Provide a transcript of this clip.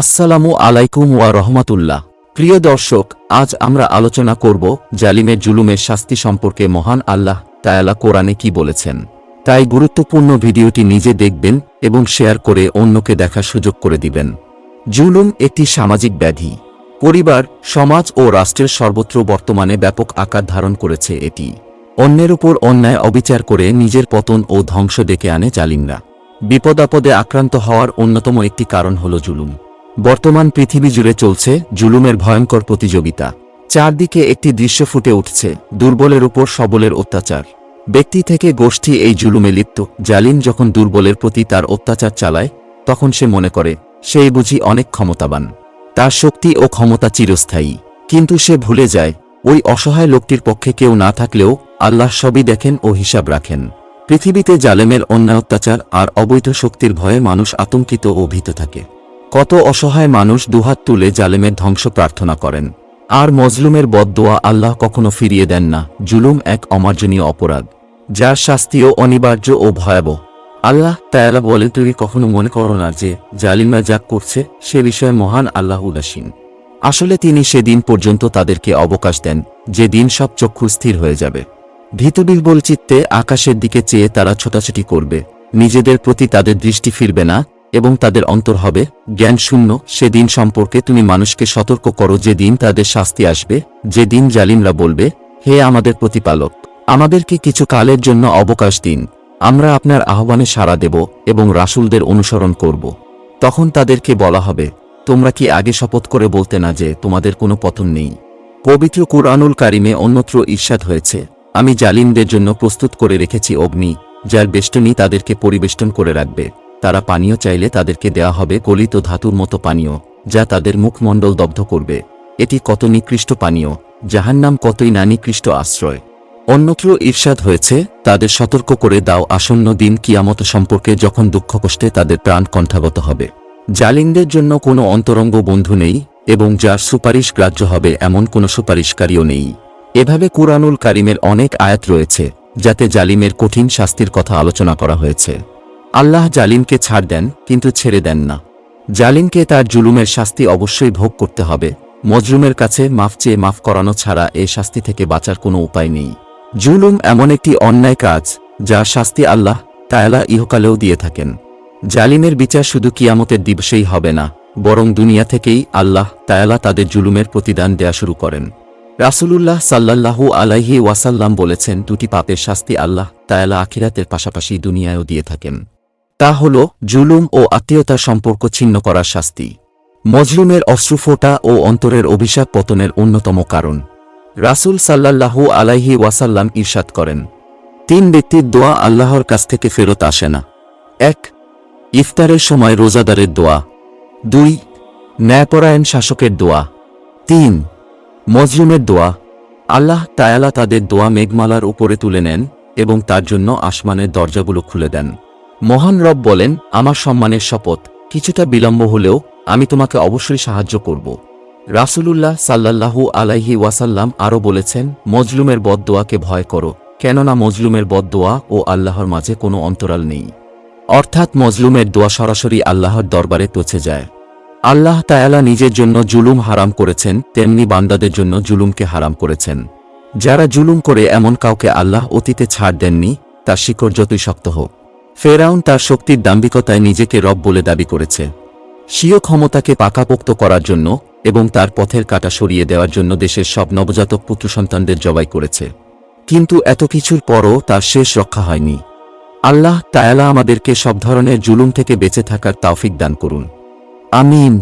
আসসালামু আলাইকুম ওয়া রহমাতুল্লাহ। প্রিয় দর্শক, আজ আমরা আলোচনা করব জালিমের জুলুমের শাস্তি সম্পর্কে মহান আল্লাহ তায়ালা কোরআনে কি বলেছেন। তাই গুরুত্বপূর্ণ ভিডিওটি নিজে দেখবেন এবং শেয়ার করে অন্যকে দেখার সুযোগ করে দিবেন। জুলুম একটি সামাজিক ব্যাধি। পরিবার, সমাজ ও রাষ্ট্রের সর্বত্র বর্তমানে ব্যাপক আকার ধারণ করেছে এটি। অন্যের উপর অন্যায় অবিচার করে নিজের পতন ও ধ্বংস ডেকে আনে জালিমরা। বিপদাপদে আক্রান্ত হওয়ার অন্যতম একটি কারণ হল জুলুম। বর্তমান পৃথিবী জুড়ে চলছে জুলুমের ভয়ঙ্কর প্রতিযোগিতা। চারদিকে একটি দৃশ্য ফুটে উঠছে দুর্বলের উপর সবলের অত্যাচার। ব্যক্তি থেকে গোষ্ঠী এই জুলুমে লিপ্ত। জালিম যখন দুর্বলের প্রতি তার অত্যাচার চালায়, তখন সে মনে করে, সেই বুঝি অনেক ক্ষমতাবান। তার শক্তি ও ক্ষমতা চিরস্থায়ী। কিন্তু সে ভুলে যায়, ওই অসহায় লোকটির পক্ষে কেউ না থাকলেও আল্লাহ সবই দেখেন ও হিসাব রাখেন। পৃথিবীতে জালেমের অন্যায় অত্যাচার আর অবৈধ শক্তির ভয়ে মানুষ আতঙ্কিত ও ভীত থাকে। কত অসহায় মানুষ দুহাত তুলে জালেমের ধ্বংস প্রার্থনা করেন। আর মজলুমের বদদোয়া আল্লাহ কখনো ফিরিয়ে দেন না, জুলুম এক অমার্জনীয় অপরাধ, যার শাস্তিও অনিবার্য ও ভয়াবহ। আল্লাহ তায়ালা বলে, তুমি কখনো মনে করো না যে জালিমা যা করছে, সে বিষয়ে মহান আল্লাহ উদাসীন। আসলে তিনি সেদিন পর্যন্ত তাদেরকে অবকাশ দেন, যে দিন সব চক্ষু স্থির হয়ে যাবে। ভীতবিহ্বল চিত্তে আকাশের দিকে চেয়ে তারা ছোটাছুটি করবে, নিজেদের প্রতি তাদের দৃষ্টি ফিরবে না এবং তাদের অন্তর হবে, জ্ঞান শূন্য সেদিন সম্পর্কে তুমি মানুষকে সতর্ক করো, যে দিন তাদের শাস্তি আসবে, যে দিন জালিমরা বলবে, হে আমাদের প্রতিপালক, আমাদেরকে কিছু কালের জন্য অবকাশ দিন, আমরা আপনার আহ্বানে সাড়া দেব এবং রাসূলদের অনুসরণ করব। তখন তাদেরকে বলা হবে, তোমরা কি আগে শপথ করে বলতে না যে তোমাদের কোনো পতন নেই? পবিত্র কুরআনুল কারিমে অন্যত্র ঈর্ষাদ হয়েছে, আমি জালিমদের জন্য প্রস্তুত করে রেখেছি অগ্নি, যার বেষ্টনী তাদেরকে পরিবেষ্টন করে রাখবে। তারা পানীয় চাইলে তাদেরকে দেয়া হবে গলিত ধাতুর মতো পানীয়, যা তাদের মুখমণ্ডল দগ্ধ করবে। এটি কত নিকৃষ্ট পানীয়, জাহান্নাম কতই না নিকৃষ্ট আশ্রয়। অন্যত্র ঈর্ষাদ হয়েছে, তাদের সতর্ক করে দাও আসন্ন দিন কিয়ামত সম্পর্কে যখন দুঃখ কষ্টে তাদের প্রাণ কণ্ঠাগত হবে। জালিমদের জন্য কোনো অন্তরঙ্গ বন্ধু নেই, এবং যার সুপারিশ গ্রাহ্য হবে এমন কোনো সুপারিশকারীও নেই। এভাবে কুরআনুল কারিমের অনেক আয়াত রয়েছে, যাতে জালিমের কঠিন শাস্তির কথা আলোচনা করা হয়েছে। আল্লাহ জালিমকে ছাড় দেন, কিন্তু ছেড়ে দেন না। জালিমকে তার জুলুমের শাস্তি অবশ্যই ভোগ করতে হবে। মজরুমের কাছে মাফ চেয়ে মাফ করানো ছাড়া এই শাস্তি থেকে বাঁচার কোনো উপায় নেই। জুলুম এমন একটি অন্যায় কাজ যার শাস্তি আল্লাহ তায়ালা ইহকালেও দিয়ে থাকেন। জালিমের বিচার শুধু কিয়ামতের দিবসেই হবে না, বরং দুনিয়া থেকেই আল্লাহ তায়ালা তাদের জুলুমের প্রতিদান দেয়া শুরু করেন। রাসূলুল্লাহ সাল্লাল্লাহু আলাইহি ওয়াসাল্লাম বলেছেন, দুটি পাপের শাস্তি আল্লাহ তায়ালা আখিরাতের পাশাপাশি দুনিয়ায়ও দিয়ে থাকেন। তা হল জুলুম ও আত্মীয়তার সম্পর্ক ছিন্ন করার শাস্তি। মজলুমের অশ্রুফোটা ও অন্তরের অভিশাপ পতনের অন্যতম কারণ। রাসূল সাল্লাল্লাহু আলাইহি ওয়াসাল্লাম ঈর্ষাদ করেন, তিন ব্যক্তির দোয়া আল্লাহর কাছ থেকে ফেরত আসে না। এক, ইফতারের সময় রোজাদারের দোয়া। দুই, ন্যায়পরায়ণ শাসকের দোয়া। তিন, মজলুমের দোয়া। আল্লাহ তায়ালা তাদের দোয়া মেঘমালার উপরে তুলে নেন এবং তার জন্য আসমানের দরজাগুলো খুলে দেন। মহান রব বলেন, আমার সম্মানের শপথ। কিছুটা বিলম্ব হলেও আমি তোমাকে অবশ্যই সাহায্য করব। রাসুলুল্লাহ সাল্লাল্লাহু আলাইহি ওয়াসাল্লাম আরও বলেছেন, মজলুমের বদদোয়াকে ভয় করো, কেননা মজলুমের বদদোয়া ও আল্লাহর মাঝে কোনো অন্তরাল নেই। অর্থাৎ মজলুমের দোয়া সরাসরি আল্লাহর দরবারে পৌঁছে যায়। আল্লাহ তায়ালা নিজের জন্য জুলুম হারাম করেছেন, তেমনি বান্দাদের জন্য জুলুমকে হারাম করেছেন। যারা জুলুম করে এমন কাউকে আল্লাহ অতীতে ছাড় দেননি, তার শিকড় যতই শক্ত হোক। ফেরাউন তার শক্তির দাম্বিকতায় নিজেকে রব বলে দাবি করেছে। স্বীয় ক্ষমতাকে পাকাপোক্ত করার জন্য এবং তার পথের কাটা সরিয়ে দেওয়ার জন্য দেশের সব নবজাতক পুত্র সন্তানদের জবাই করেছে। কিন্তু এত কিছুর পরও তার শেষ রক্ষা হয়নি। আল্লাহ তায়ালা আমাদেরকে সব ধরনের জুলুম থেকে বেঁচে থাকার তাওফিক দান করুন। আমিন।